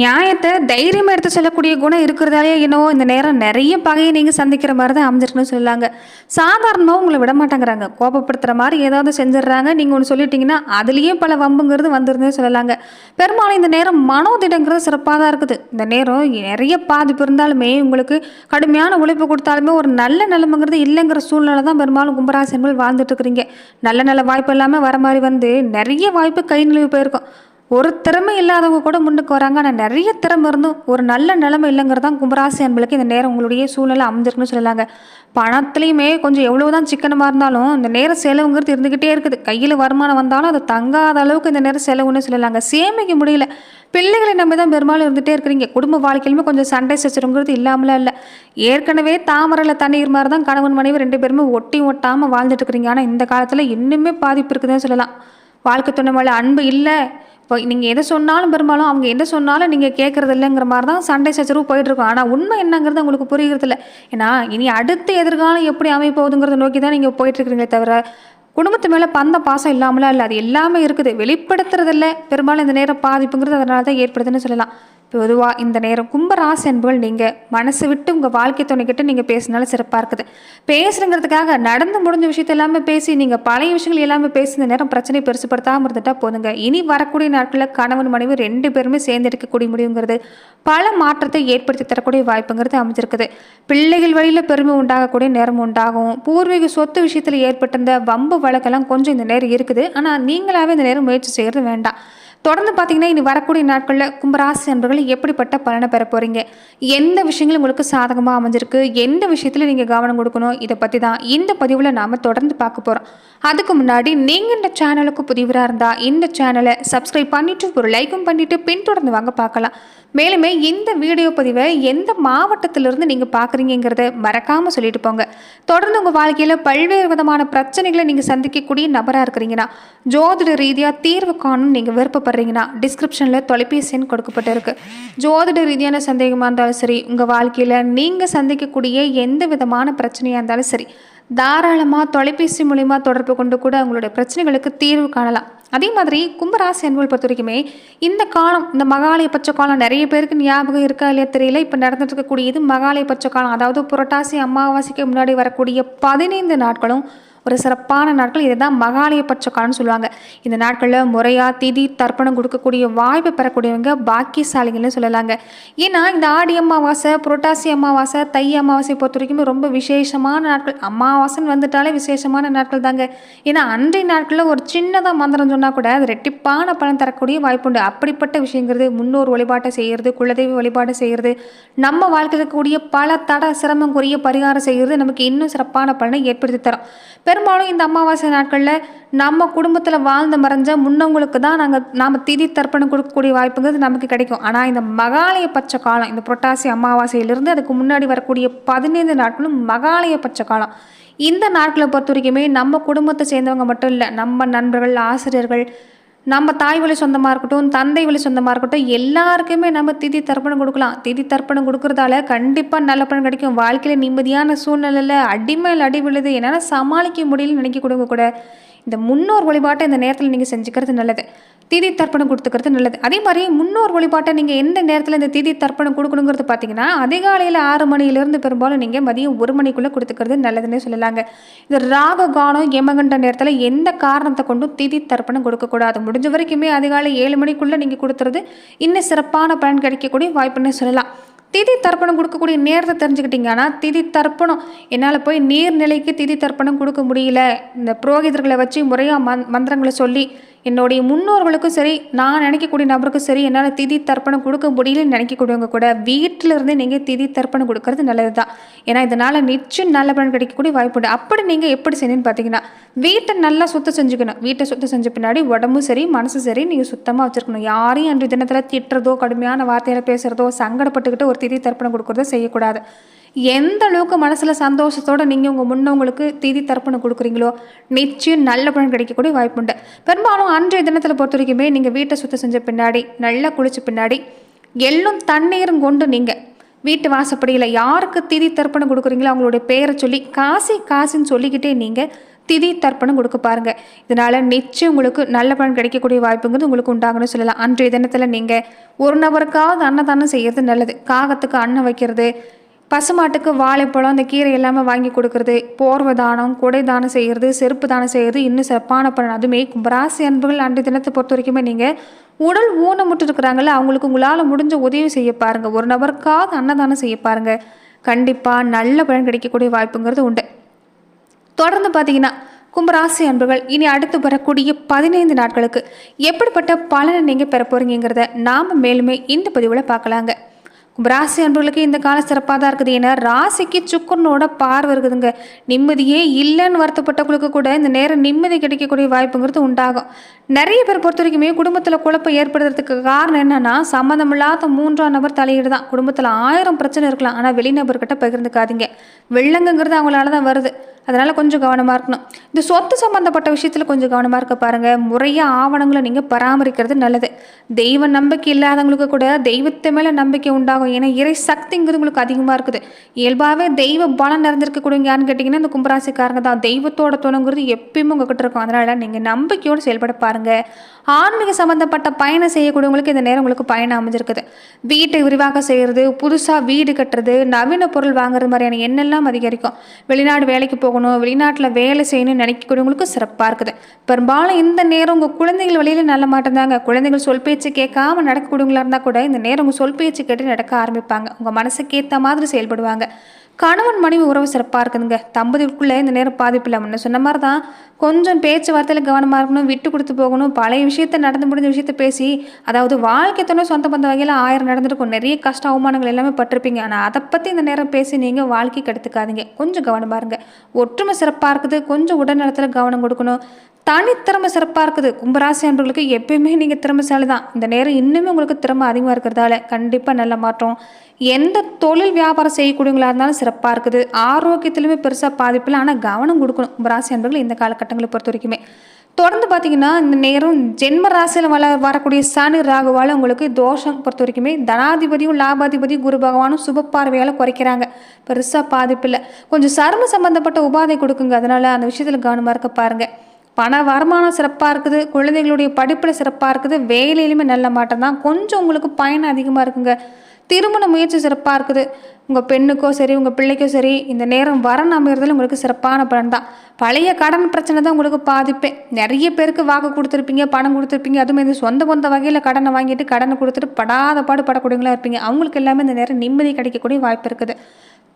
நியாயத்தை தைரியமாக எடுத்து சொல்லக்கூடிய குணம் இருக்கிறதாலே என்னவோ இந்த நேரம் நிறைய பகையை நீங்கள் சந்திக்கிற மாதிரி தான் அமைஞ்சிருக்குன்னு சொல்லாங்க. சாதாரணமாக உங்களை விட மாட்டேங்கிறாங்க. கோபப்படுத்துகிற மாதிரி ஏதாவது செஞ்சிடுறாங்க. நீங்கள் ஒன்று சொல்லிட்டீங்கன்னா அதுலேயே பல வம்புங்கிறது வந்துருந்தே சொல்லலாங்க. பெரும்பாலும் இந்த நேரம் மனோதிடங்கிறது சிறப்பாக தான் இருக்குது. இந்த நேரம் நிறைய பாதிப்பு இருந்தாலுமே உங்களுக்கு கடுமையான உழைப்பு கொடுத்தாலுமே ஒரு நல்ல நிலைமைங்கிறது இல்லைங்கிற சூழ்நிலை தான் பெரும்பாலும் கும்பராசி என்பது வாழ்ந்துட்டு இருக்கிறீங்க. நல்ல நல்ல வாய்ப்பு இல்லாமல் வர மாதிரி வந்து நிறைய வாய்ப்பு கை நிலவு போயிருக்கும். ஒரு திறமை இல்லாதவங்க கூட முன்னுக்கு வராங்க. ஆனால் நிறைய திறமை இருந்தும் ஒரு நல்ல நிலைமை இல்லைங்கிறது தான் கும்பராசி அன்பளுக்கு இந்த நேரம் உங்களுடைய சூழ்நிலை அமைஞ்சிருக்குன்னு சொல்லலாங்க பணத்துலேயுமே கொஞ்சம் எவ்வளோ தான் சிக்கனமாக இருந்தாலும் இந்த நேரம் செலவுங்கிறது இருந்துக்கிட்டே இருக்குது. கையில் வருமானம் வந்தாலும் அது தங்காத அளவுக்கு இந்த நேரம் செலவுன்னு சொல்லலாங்க சேமிக்க முடியல. பிள்ளைகளை நம்பி தான் பெரும்பாலும் இருந்துகிட்டே இருக்கிறீங்க. குடும்ப வாழ்க்கையிலுமே கொஞ்சம் சண்டை சச்சரவுங்கிறது இல்லாமலாம் இல்லை. ஏற்கனவே தாமரையில் தண்ணீர் மாதிரி தான் கணவன் மனைவி ரெண்டு பேருமே ஒட்டி ஒட்டாமல் வாழ்ந்துட்டு இருக்கிறீங்க. ஆனால் இந்த காலத்தில் இன்னுமே பாதிப்பு இருக்குதுன்னு சொல்லலாம். வாழ்க்கை துணை மேலே அன்பு இல்லை. இப்போ நீங்கள் எதை சொன்னாலும் பெரும்பாலும் அவங்க எதை சொன்னாலும் நீங்கள் கேட்குறது இல்லைங்கிற மாதிரி தான் சண்டை சச்சரவு போயிட்டுருக்கும். ஆனால் உண்மை என்னங்கிறது உங்களுக்கு புரிகிறது இல்லை ஏன்னா இனி அடுத்த எதிர்காலம் எப்படி அமைப்போகுதுங்கிறத நோக்கி தான் நீங்கள் போயிட்டுருக்குறீங்களே தவிர குடும்பத்து மேலே பந்த பாசம் இல்லாமலாம் இல்லை அது எல்லாமே இருக்குது. வெளிப்படுத்துறதில்ல. பெரும்பாலும் இந்த நேரம் பாதிப்புங்கிறது அதனால தான் ஏற்படுதுன்னு சொல்லலாம். பொதுவாக இந்த நேரம் கும்பராசி என்பவள் நீங்கள் மனசு விட்டு உங்கள் வாழ்க்கை துணைக்கிட்ட நீங்கள் பேசினாலும் சிறப்பாக இருக்குது. பேசுறங்கிறதுக்காக நடந்து முடிஞ்ச விஷயத்த எல்லாமே பேசி நீங்கள் பழைய விஷயங்கள் எல்லாமே பேசி இந்த நேரம் பிரச்சனை பெருசுப்படுத்தாமல் இருந்துட்டால் போதுங்க. இனி வரக்கூடிய நாட்களில் கணவன் மனைவி ரெண்டு பேருமே சேர்ந்து எடுக்கக்கூடிய முடிவுங்கிறது பல மாற்றத்தை ஏற்படுத்தி தரக்கூடிய வாய்ப்புங்கிறது அமைஞ்சிருக்குது. பிள்ளைகள் வழியில் பெருமை உண்டாகக்கூடிய நேரம் உண்டாகும். பூர்வீக சொத்து விஷயத்தில் ஏற்பட்டிருந்த வம்பு வழக்கெல்லாம் கொஞ்சம் இந்த நேரம் இருக்குது. ஆனால் நீங்களாகவே இந்த நேரம் முயற்சி செய்கிறது வேண்டாம். தொடர்ந்து பார்த்தீங்கன்னா இனி வரக்கூடிய நாட்களில் கும்பராசி அன்பர்கள் எப்படிப்பட்ட பலனை பெற போகிறீங்க எந்த விஷயங்கள் உங்களுக்கு சாதகமாக அமைஞ்சிருக்கு? எந்த விஷயத்தில் நீங்கள் கவனம் கொடுக்கணும்? இதை பற்றி தான் இந்த பதிவில் நாம் தொடர்ந்து பார்க்க போகிறோம் அதுக்கு முன்னாடி நீங்கள் இந்த சேனலுக்கு புதிவராக இருந்தால் இந்த சேனலை சப்ஸ்கிரைப் பண்ணிவிட்டு ஒரு லைக்கும் பண்ணிவிட்டு பின்தொடர்ந்து வாங்க பார்க்கலாம். மேலுமே இந்த வீடியோ பதிவை எந்த மாவட்டத்திலிருந்து நீங்கள் பார்க்குறீங்கிறத மறக்காமல் சொல்லிட்டு போங்க. தொடர்ந்து உங்கள் வாழ்க்கையில் பல்வேறு விதமான பிரச்சனைகளை நீங்கள் சந்திக்கக்கூடிய நபராக இருக்கிறீங்கன்னா ஜோதிட ரீதியாக தீர்வு காணும் நீங்கள் விருப்பப்படுறீங்கன்னா டிஸ்கிரிப்ஷனில் தொலைபேசி எண் கொடுக்கப்பட்டிருக்கு. ஜோதிட ரீதியான சந்தேகமாக இருந்தாலும் சரி உங்கள் வாழ்க்கையில் நீங்கள் சந்திக்கக்கூடிய எந்த விதமான பிரச்சனையாக இருந்தாலும் சரி தாராளமாக தொலைபேசி மூலிமா தொடர்பு கொண்டு கூட உங்களுடைய பிரச்சனைகளுக்கு தீர்வு காணலாம். அதே மாதிரி கும்பராசி அன்புகள் பொறுத்த வரைக்குமே இந்த காலம் இந்த மகாலய பட்ச காலம் நிறைய பேருக்கு ஞாபகம் இருக்கா இல்லையா தெரியல. இப்போ நடந்துட்டு இருக்கக்கூடியது மகாலய பட்ச காலம் அதாவது புரட்டாசி அமாவாசைக்கு முன்னாடி வரக்கூடிய பதினைந்து நாட்களும் ஒரு சிறப்பான நாட்கள். இதை தான் மகாலயபட்ச காலம்னு சொல்லுவாங்க. இந்த நாட்களில் முறையாக திதி தர்ப்பணம் கொடுக்கக்கூடிய வாய்ப்பு பெறக்கூடியவங்க பாக்கியசாலிகள்னு சொல்லலாங்க. ஏன்னா இந்த ஆடி அமாவாசை புரட்டாசி அமாவாசை தை அமாவாசை பொறுத்த வரைக்குமே ரொம்ப விசேஷமான நாட்கள். அமாவாசைன்னு வந்துட்டாலே விசேஷமான நாட்கள் தாங்க. ஏன்னா அன்றைய நாட்களில் ஒரு சின்னதாக மந்திரம் சொன்னால் கூட அது ரெட்டிப்பான பலன் தரக்கூடிய வாய்ப்புண்டு அப்படிப்பட்ட விஷயங்கிறது முன்னோர் வழிபாட்டை செய்கிறது குலதெய்வ வழிபாடு செய்கிறது நம்ம வாழ்க்கையில் இருக்கக்கூடிய பல தட சிரமம் குறைய பரிகாரம் செய்கிறது நமக்கு இன்னும் சிறப்பான பலனை ஏற்படுத்தி தரும். பெரும்பாலும் இந்த அமாவாசை நாட்களில் நம்ம குடும்பத்தில் வாழ்ந்து மறைஞ்ச முன்னவங்களுக்கு தான் நாங்கள் நாம் திதி தர்ப்பணம் கொடுக்கக்கூடிய வாய்ப்புங்கிறது நமக்கு கிடைக்கும். ஆனால் இந்த மகாலய பட்ச காலம் இந்த புரட்டாசி அமாவாசையிலிருந்து அதுக்கு முன்னாடி வரக்கூடிய பதினைந்து நாட்களும் மகாலய பட்ச காலம். இந்த நாட்களை பொறுத்த வரைக்குமே நம்ம குடும்பத்தை சேர்ந்தவங்க மட்டும் இல்லை நம்ம நண்பர்கள் ஆசிரியர்கள் நம்ம தாய் வழி சொந்தமாக இருக்கட்டும் தந்தை வழி சொந்தமாக இருக்கட்டும் எல்லாருக்குமே நம்ம திதி தர்ப்பணம் கொடுக்கலாம். திதி தர்ப்பணம் கொடுக்குறதால கண்டிப்பாக நல்ல பணம் கிடைக்கும். வாழ்க்கையில் நிம்மதியான சூழ்நிலையில் அடிமையில் அடி விழுது என்னால் சமாளிக்க முடியலன்னு நினைக்க கொடுங்க கூட. இந்த முன்னோர் வழிபாட்டை இந்த நேரத்தில் நீங்கள் செஞ்சுக்கிறது நல்லது. திதி தர்ப்பணம் கொடுத்துக்கிறது நல்லது. அதே மாதிரி முன்னோர் வழிபாட்டை நீங்கள் எந்த நேரத்தில் இந்த திதி தர்ப்பணம் கொடுக்கணுங்கிறது பார்த்தீங்கன்னா அதிகாலையில் ஆறு மணியிலேருந்து பெரும்பாலும் நீங்கள் மதியம் ஒரு மணிக்குள்ளே கொடுத்துக்கிறது நல்லதுன்னே சொல்லலாங்க. இந்த ராக கானம் யமகண்ட நேரத்தில் எந்த காரணத்தை கொண்டும் திதி தர்ப்பணம் கொடுக்கக்கூடாது. முடிஞ்ச வரைக்குமே அதிகாலை ஏழு மணிக்குள்ளே நீங்கள் கொடுத்துறது இன்னும் சிறப்பான பலன் கிடைக்கக்கூடிய வாய்ப்புன்னே சொல்லலாம். திதி தர்ப்பணம் கொடுக்கக்கூடிய நேரத்தை தெரிஞ்சுக்கிட்டீங்கன்னா திதி தர்ப்பணம் என்னால் போய் நீர்நிலைக்கு திதி தர்ப்பணம் கொடுக்க முடியல. இந்த புரோகிதர்களை வச்சு முறையாக மந் மந்திரங்களை சொல்லி என்னுடைய முன்னோர்களுக்கும் சரி நான் நினைக்கக்கூடிய நபருக்கும் சரி என்னால் திதி தர்ப்பணம் கொடுக்க முடியலன்னு நினைக்கக்கூடியவங்க கூட வீட்டிலிருந்து நீங்கள் திதி தர்ப்பணம் கொடுக்கறது நல்லது தான் ஏன்னா இதனால் நிச்சயம் நல்ல பலன் கிடைக்கக்கூடிய வாய்ப்பு உண்டு. அப்படி நீங்கள் எப்படி செய்யணும்னு பார்த்தீங்கன்னா வீட்டை நல்லா சுத்தம் செஞ்சுக்கணும். வீட்டை சுத்தம் செஞ்ச பின்னாடி உடம்பும் சரி மனசும் சரி நீங்கள் சுத்தமாக வச்சுருக்கணும். யாரையும் அன்றைய தினத்தில் திட்டுறதோ கடுமையான வார்த்தையில் பேசுகிறதோ சங்கடப்பட்டுக்கிட்டு ஒரு திதி தர்ப்பணம் கொடுக்குறதோ செய்யக்கூடாது. எந்த அளவுக்கு மனசில் சந்தோஷத்தோடு நீங்கள் உங்கள் முன்னவங்களுக்கு திதி தர்ப்பணம் கொடுக்குறீங்களோ நிச்சயம் நல்ல பலன் கிடைக்கக்கூடிய வாய்ப்புண்டு பெரும்பாலும் அன்றைய தினத்தில் பொறுத்த வரைக்குமே நீங்கள் வீட்டை சுத்தம் செஞ்ச பின்னாடி நல்லா குளிச்ச பின்னாடி எள்ளும் தண்ணீரும் கொண்டு நீங்கள் வீட்டு வாசப்படியில் யாருக்கு திதி தர்ப்பணம் கொடுக்குறீங்களோ அவங்களுடைய பேரை சொல்லி காசி காசின்னு சொல்லிக்கிட்டே நீங்கள் திதி தர்ப்பணம் கொடுக்க பாருங்க. இதனால் நிச்சயம் உங்களுக்கு நல்ல பலன் கிடைக்கக்கூடிய வாய்ப்புங்கிறது உங்களுக்கு உண்டாகணும்னு சொல்லலாம். அன்றைய தினத்தில் நீங்கள் ஒரு நபருக்காவது அன்னதானம் செய்கிறது நல்லது. காகத்துக்கு அன்னம் வைக்கிறது பசுமாட்டுக்கு வாழைப்பழம் அந்த கீரை எல்லாமே வாங்கி கொடுக்கறது போர்வை தானம் கொடை தானம் செய்கிறது செருப்பு தானம் செய்கிறது இன்னும் சிறப்பான பலன். அதுமே கும்பராசி அன்புகள் அன்றைய தினத்தை பொறுத்த வரைக்குமே நீங்கள் உடல் ஊனமுட்டு இருக்கிறாங்கள அவங்களுக்கு உங்களால் முடிஞ்ச உதவி செய்ய பாருங்கள் ஒரு நபருக்காவது அன்னதானம் செய்ய பாருங்கள் கண்டிப்பாக நல்ல பலன் கிடைக்கக்கூடிய வாய்ப்புங்கிறது உண்டு. தொடர்ந்து பார்த்தீங்கன்னா கும்பராசி அன்புகள் இனி அடுத்து வரக்கூடிய பதினைந்து நாட்களுக்கு எப்படிப்பட்ட பலனை நீங்கள் பெற போகிறீங்கிறத நாம் மேலுமே இந்த பதிவில் பார்க்கலாங்க. ராசி அன்பர்களுக்கு இந்த காலம் சிறப்பாக தான் இருக்குது. ஏன்னா ராசிக்கு சுக்கரனோட பார்வை இருக்குதுங்க. நிம்மதியே இல்லைன்னு வருத்தப்பட்டவங்களுக்கு கூட இந்த நேரம் நிம்மதி கிடைக்கக்கூடிய வாய்ப்புங்கிறது உண்டாகும். நிறைய பேர் பொறுத்த வரைக்குமே குடும்பத்தில் குழப்பம் ஏற்படுறதுக்கு காரணம் என்னன்னா சம்மந்தமில்லாத மூன்றாம் நபர் தலையீடு தான். குடும்பத்தில் ஆயிரம் பிரச்சனை இருக்கலாம். ஆனால் வெளிநபர்கிட்ட பகிர்ந்துக்காதீங்க. வெள்ளங்கிறது அவங்களால தான் வருது. அதனால் கொஞ்சம் கவனமாக இருக்கணும். இந்த சொத்து சம்மந்தப்பட்ட விஷயத்தில் கொஞ்சம் கவனமாக இருக்க பாருங்கள் முறையாக ஆவணங்களை நீங்கள் பராமரிக்கிறது நல்லது. தெய்வ நம்பிக்கை இல்லாதவங்களுக்கு கூட தெய்வத்தை மேலே நம்பிக்கை உண்டாகும். ஏன்னா இறை சக்திங்கிறது உங்களுக்கு அதிகமாக இருக்குது. இயல்பாகவே தெய்வ பலம் நிறைஞ்சிருக்கக்கூடியவங்க யாருன்னு கேட்டிங்கன்னா இந்த கும்பராசிக்காரங்க தான். தெய்வத்தோட துணைங்கிறது எப்பயுமே உங்ககிட்ட இருக்கும். அதனால் நீங்கள் நம்பிக்கையோடு செயல்பட பாருங்கள் ஆன்மீக சம்மந்தப்பட்ட பயணம் செய்யக்கூடியவங்களுக்கு இந்த நேரம் உங்களுக்கு பயணம் அமைஞ்சிருக்குது. வீட்டை விரிவாக செய்கிறது புதுசாக வீடு கட்டுறது நவீன பொருள் வாங்குறது மாதிரியான எண்ணெல்லாம் அதிகரிக்கும். வெளிநாடு வேலைக்கு போக போகணும் வெளிநாட்டில் வேலை செய்யணும்னு நினைக்கக்கூடியவங்களுக்கும் சிறப்பாக இருக்குது. பெரும்பாலும் இந்த நேரம் உங்கள் குழந்தைகள் வழியில் நல்ல மாட்டேந்தாங்க குழந்தைகள் சொல் பேச்சு கேட்காம நடக்கக்கூடியவங்களா இருந்தால் கூட இந்த நேரம் உங்கள் சொல் பேச்சு கேட்டு நடக்க ஆரம்பிப்பாங்க. உங்கள் மனசுக்கு ஏற்ற மாதிரி செயல்படுவாங்க. கணவன் மனைவி உறவு சிறப்பாக இருக்குதுங்க. தம்பதிக்குள்ளே இந்த நேரம் பாதிப்பு இல்லை முன்ன சொன்ன மாதிரி தான் கொஞ்சம் பேச்சுவார்த்தையில் கவனமாக இருக்கணும் விட்டு கொடுத்து போகணும் பழைய விஷயத்த நடந்து முடிஞ்ச விஷயத்த பேசி அதாவது வாழ்க்கை துணை சொந்த பந்த வகையில் ஆயிரம் நடந்திருக்கும். நிறைய கஷ்ட அவமானங்கள் எல்லாமே பட்டிருப்பீங்க. ஆனால் அதை பற்றி இந்த நேரம் பேசி நீங்கள் வாழ்க்கைக்கு எடுத்துக்காதீங்க. கொஞ்சம் கவனமாக இருங்க. ஒற்றுமை சிறப்பாக இருக்குது. கொஞ்சம் உடல்நலத்தில் கவனம் கொடுக்கணும். தனித்திறமை சிறப்பாக இருக்குது. கும்பராசி அன்பர்களுக்கு எப்பயுமே நீங்கள் திறமைசாலி தான் இந்த நேரம் இன்னுமே உங்களுக்கு திறமை அதிகமாக இருக்கிறதால கண்டிப்பாக நல்ல மாற்றம். எந்த தொழில் வியாபாரம் செய்யக்கூடியவங்களா இருந்தாலும் சிறப்பாக இருக்குது. ஆரோக்கியத்திலுமே பெருசாக பாதிப்பில்லை ஆனால் கவனம் கொடுக்கணும். கும்பராசி அன்பர்கள் இந்த காலகட்டங்களை பொறுத்த வரைக்குமே. தொடர்ந்து பார்த்தீங்கன்னா இந்த நேரம் ஜென்ம ராசியில் வள வரக்கூடிய சனி ராகுவால் உங்களுக்கு தோஷம் பொறுத்த வரைக்குமே தனாதிபதியும் லாபாதிபதியும் குரு பகவானும் சுப பார்வையால் குறைக்கிறாங்க. பெருசாக பாதிப்பில்லை கொஞ்சம் சரும சம்பந்தப்பட்ட உபாதை கொடுக்குங்க. அதனால் அந்த விஷயத்தில் கவனமாக இருக்க பாருங்கள் பண வருமானம் சிறப்பாக இருக்குது குழந்தைகளுடைய படிப்பில் சிறப்பாக இருக்குது வேலையிலுமே நல்ல மாட்டம் தான். கொஞ்சம் உங்களுக்கு பயன் அதிகமாக இருக்குங்க. திருமண முயற்சி சிறப்பாக இருக்குது. உங்கள் பெண்ணுக்கோ சரி உங்கள் பிள்ளைக்கோ சரி இந்த நேரம் வரன் அமைகிறதுல உங்களுக்கு சிறப்பான பலன் தான். பழைய கடன் பிரச்சனை தான் உங்களுக்கு பாதிப்பே. நிறைய பேருக்கு வாக்கு கொடுத்துருப்பீங்க பணம் கொடுத்துருப்பீங்க. அதுவும் இந்த சொந்த பந்த வகையில் கடனை வாங்கிட்டு கடனை கொடுத்துட்டு படாத பாடு படக்கூடியவங்களாக இருப்பீங்க. அவங்களுக்கு எல்லாமே இந்த நேரம் நிம்மதி கிடைக்கக்கூடிய வாய்ப்பு இருக்குது.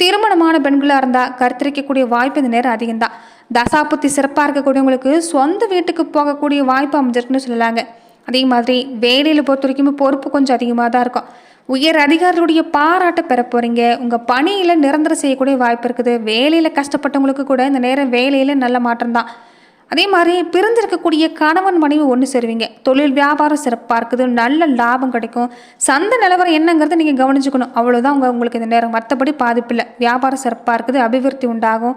திருமணமான பெண்களாக இருந்தால் கருத்தரிக்கக்கூடிய வாய்ப்பு இந்த நேரம் அதிகம்தான். தசாபுத்தி சிறப்பாக இருக்கக்கூடியவங்களுக்கு சொந்த வீட்டுக்கு போகக்கூடிய வாய்ப்பு அமைஞ்சிருக்குன்னு சொல்லலாங்க. அதே மாதிரி வேலையில் பொறுத்த வரைக்குமே பொறுப்பு கொஞ்சம் அதிகமாக தான் இருக்கும். உயர் அதிகாரிகளுடைய பாராட்டை பெற போகிறீங்க உங்கள் பணியில் நிரந்தரம் செய்யக்கூடிய வாய்ப்பு இருக்குது. வேலையில் கஷ்டப்பட்டவங்களுக்கு கூட இந்த நேரம் வேலையில் நல்ல மாற்றம் தான் அதே மாதிரி பிரிஞ்சிருக்கக்கூடிய கணவன் மனைவி ஒன்று சேருவீங்க. தொழில் வியாபாரம் சிறப்பாக இருக்குது நல்ல லாபம் கிடைக்கும். சந்தை நிலவரம் என்னங்கிறத நீங்கள் கவனிச்சுக்கணும். அவ்வளோதான் உங்கள் உங்களுக்கு இந்த நேரம். மற்றபடி பாதிப்பில்லை வியாபாரம் சிறப்பாக இருக்குது அபிவிருத்தி உண்டாகும்.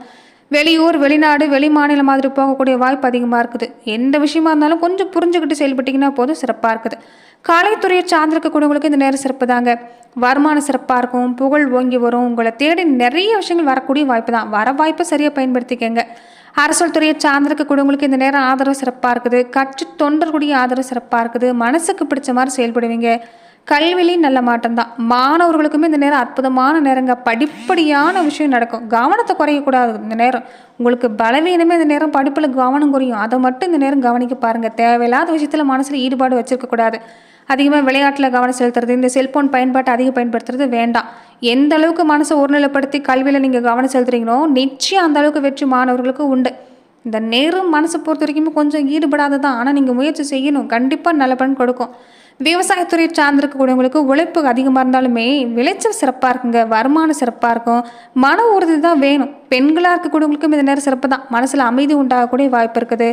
வெளியூர் வெளிநாடு வெளி மாநிலம் மாதிரி போகக்கூடிய வாய்ப்பு அதிகமாக இருக்குது. எந்த விஷயமா இருந்தாலும் கொஞ்சம் புரிஞ்சுக்கிட்டு செயல்பட்டிங்கன்னா போதும் சிறப்பாக இருக்குது கலைத்துறையை சார்ந்திருக்கக்கூடியவங்களுக்கு இந்த நேரம் சிறப்பு தாங்க. வருமானம் சிறப்பாக இருக்கும் புகழ் ஓங்கி வரும். உங்களை தேடி நிறைய விஷயங்கள் வரக்கூடிய வாய்ப்பு தான். வர வாய்ப்பை சரியாக பயன்படுத்திக்கங்க. அரசியல் துறையை சார்ந்திருக்கக்கூடியவங்களுக்கு இந்த நேரம் ஆதரவு சிறப்பாக இருக்குது. கட்சி தொண்டர்களுடைய ஆதரவு சிறப்பாக இருக்குது. மனசுக்கு பிடிச்ச மாதிரி செயல்படுவீங்க. கல்விலையும் நல்ல மாட்டம் தான் மாணவர்களுக்குமே இந்த நேரம் அற்புதமான நேரங்க. படிப்படியான விஷயம் நடக்கும். கவனத்தை குறையக்கூடாது இந்த நேரம். உங்களுக்கு பலவீனமே இந்த நேரம் படிப்பில் கவனம் குறையும். அதை மட்டும் இந்த நேரம் கவனிக்க பாருங்கள் தேவையில்லாத விஷயத்தில் மனசில் ஈடுபாடு வச்சிருக்கக்கூடாது அதிகமாக விளையாட்டில் கவனம் செலுத்துறது இந்த செல்ஃபோன் பயன்பாட்டை அதிகம் பயன்படுத்துறது வேண்டாம். எந்த அளவுக்கு மனசை ஒருநிலைப்படுத்தி கல்வியில் நீங்கள் கவனம் செலுத்துறீங்களோ நிச்சயம் அந்த அளவுக்கு வெற்றி மாணவர்களுக்கு உண்டு. இந்த நேரம் மனசை பொறுத்த வரைக்குமே கொஞ்சம் ஈடுபடாத தான் ஆனால் நீங்கள் முயற்சி செய்யணும். கண்டிப்பாக நல்ல பலன் கொடுக்கும். விவசாயத்துறை சார்ந்திருக்கக்கூடியவங்களுக்கு உழைப்பு அதிகமாக இருந்தாலுமே விளைச்சல் சிறப்பாக இருக்குங்க வருமானம் சிறப்பாக இருக்கும். மன உறுதி தான் வேணும். பெண்களாக இருக்கக்கூடியவங்களுக்கும் இந்த நேரம் சிறப்பு தான். மனசில் அமைதி உண்டாகக்கூடிய வாய்ப்பு இருக்குது.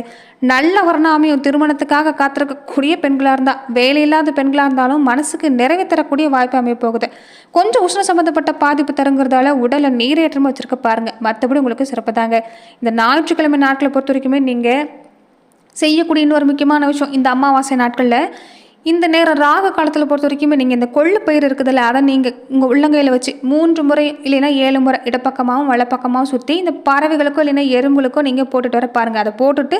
நல்ல வர்ணாமையும் திருமணத்துக்காக காத்திருக்கக்கூடிய பெண்களாக இருந்தால் வேலை இல்லாத பெண்களாக இருந்தாலும் மனசுக்கு நிறைவு தரக்கூடிய வாய்ப்பு அமைய போகுது கொஞ்சம் உஷ்ண சம்மந்தப்பட்ட பாதிப்பு தருங்கிறதால உடலை நீரேற்றமாக வச்சுருக்க பாருங்கள் மற்றபடி உங்களுக்கு சிறப்பு தாங்க. இந்த ஞாயிற்றுக்கிழமை நாட்களை பொறுத்த வரைக்குமே நீங்கள் செய்யக்கூடிய இன்னொரு முக்கியமான விஷயம் இந்த அமாவாசை நாட்களில் இந்த நேரம் ராக காலத்தில் பொறுத்த வரைக்குமே நீங்கள் இந்த கொள்ளு பயிர் இருக்குதில்ல அதை நீங்கள் உங்கள் உள்ளங்கையில் வச்சு மூன்று முறை இல்லைன்னா ஏழு முறை இடப்பக்கமாகவும் வலப்பக்கமாகவும் சுற்றி இந்த பறவைகளுக்கோ இல்லைன்னா எறும்புகளுக்கோ நீங்கள் போட்டுட்டு வர பாருங்கள் அதை போட்டுட்டு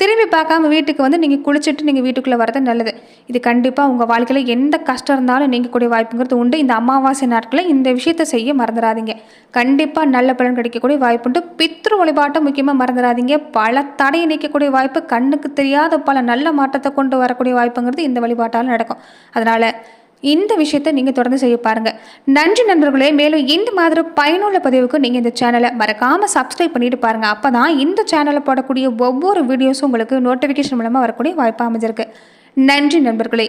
திரும்பி பார்க்காம வீட்டுக்கு வந்து நீங்கள் குளிச்சுட்டு நீங்கள் வீட்டுக்குள்ளே வரது நல்லது. இது கண்டிப்பாக உங்கள் வாழ்க்கையில் எந்த கஷ்டம் இருந்தாலும் நீங்கள் கூடிய வாய்ப்புங்கிறது உண்டு. இந்த அமாவாசை நாட்களில் இந்த விஷயத்தை செய்ய மறந்துடாதீங்க. கண்டிப்பாக நல்ல பலன் கிடைக்கக்கூடிய வாய்ப்பு உண்டு. பித்ரு வழிபாட்டை முக்கியமாக மறந்துடாதீங்க. பல தடையை நீக்கக்கூடிய வாய்ப்பு கண்ணுக்கு தெரியாத பல நல்ல மாற்றத்தை கொண்டு வரக்கூடிய வாய்ப்புங்கிறது இந்த வழிபாட்டால் நடக்கும். அதனால் இந்த விஷயத்தை நீங்கள் தொடர்ந்து செய்ய பாருங்கள் நன்றி நண்பர்களே மேலும் இந்த மாதிரி பயனுள்ள பதிவுக்கு நீங்கள் இந்த சேனலை மறக்காமல் சப்ஸ்கிரைப் பண்ணிட்டு பாருங்கள் அப்போ தான் இந்த சேனலில் போடக்கூடிய ஒவ்வொரு வீடியோஸும் உங்களுக்கு நோட்டிஃபிகேஷன் மூலமாக வரக்கூடிய வாய்ப்பு அமைஞ்சிருக்கு. நன்றி நண்பர்களே.